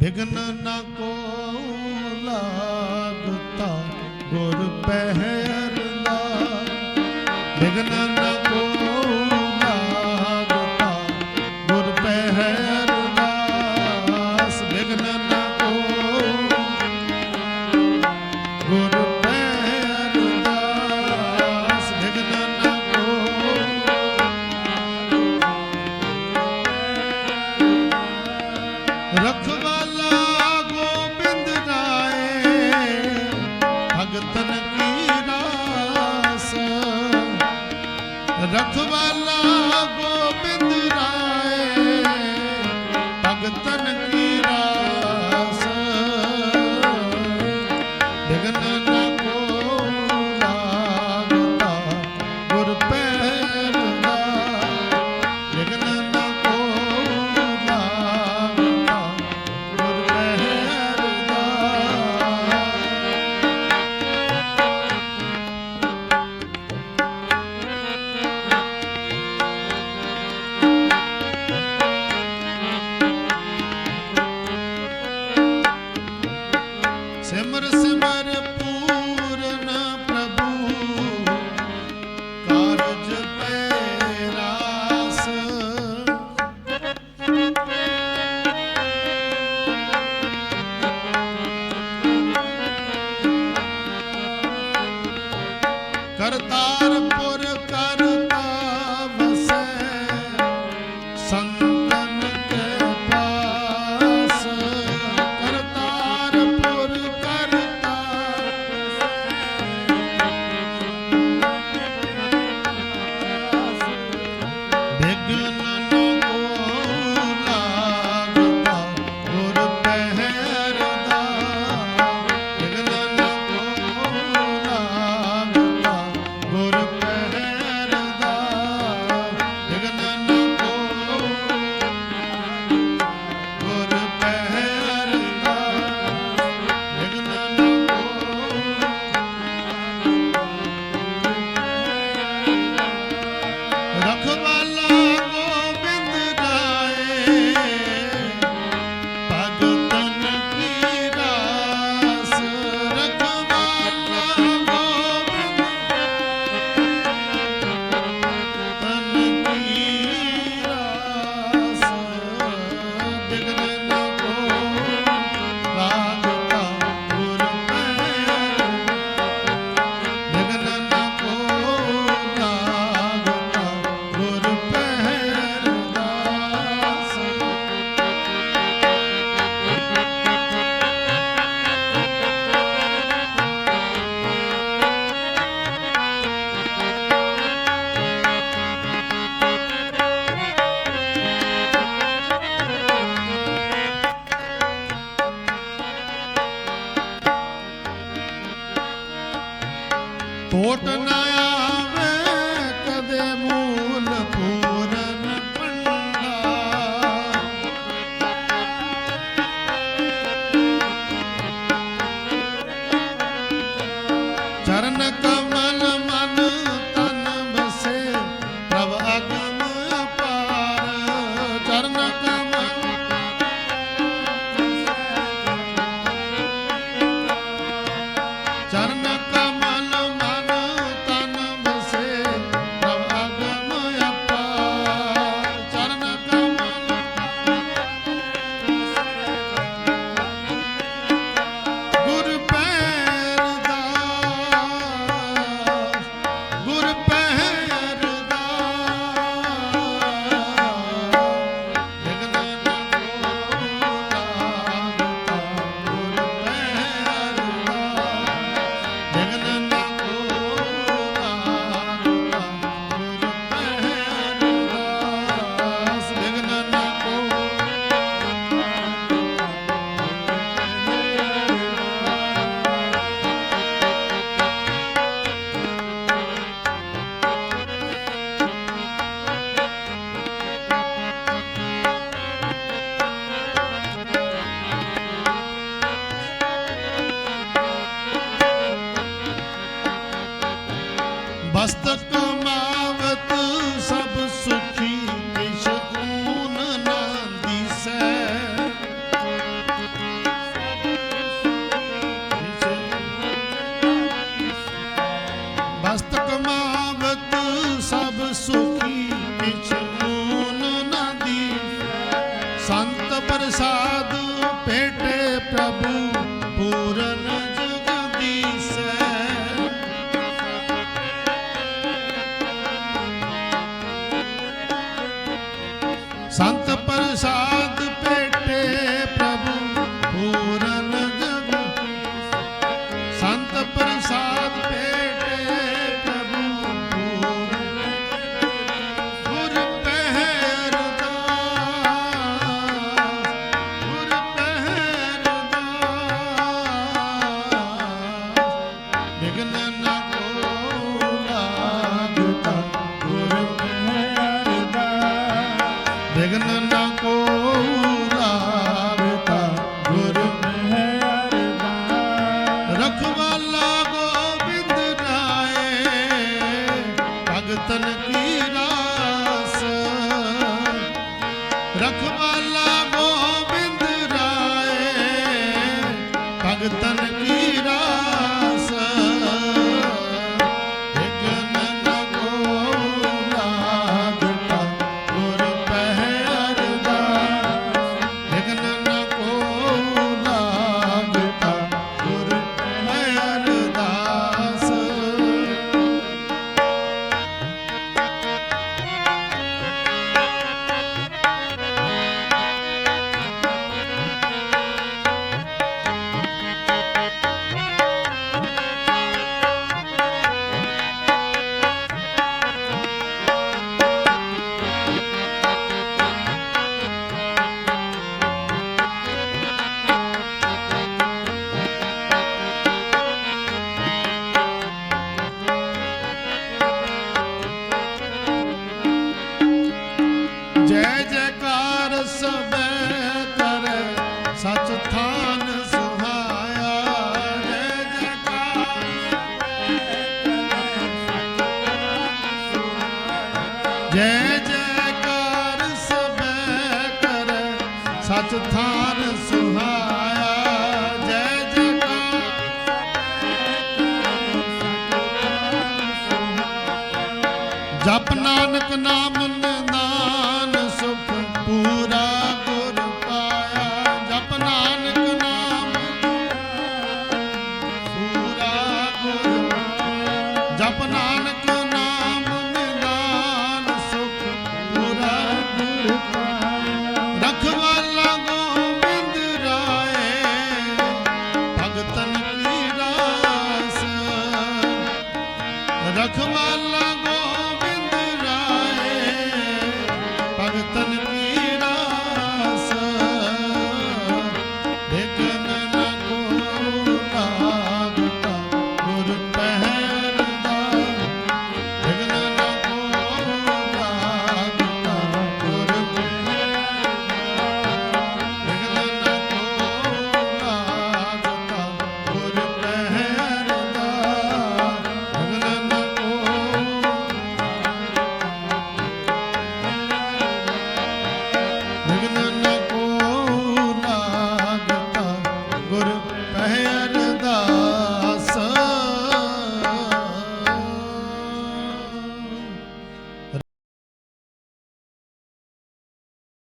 Vegan ਨ ਕੋ ਲਾਗਤਾ ਗੁਰ ਪਹਿਰਦਾ ਵਿਗਨ ਨ ਕੋ ਲਾਗਤਾ ਗੁਰ ਪਹਿਰਦਾਸ ਰਖਵਾਲਾ ਕਰਪੁਰ ਕਰ ਟੋਟ ਨਾ ਮੂਲ ਪੂਰਨ ਚਰਨ ਕਮਲ side. ਭਗਤਨ ਕੀ ਰਾਸ? ਰਖਵਾਲਾ ਜੈ ਜੈਕਾਰ ਸਭੈ ਕਰੈ, ਸਚ ਥਾਨ ਸੁਹਾਇਆ। ਜੈ ਜਪ ਨਾਨਕ ਨਾਮ ਨਿਦਾਨ ਸੁਖ ਪੂਰਾ ਜਪ ਨਾਨਕ ਨਾਮ ਪੂਰਾ ਜਪ ਨਾਨਕ তোমার লাগো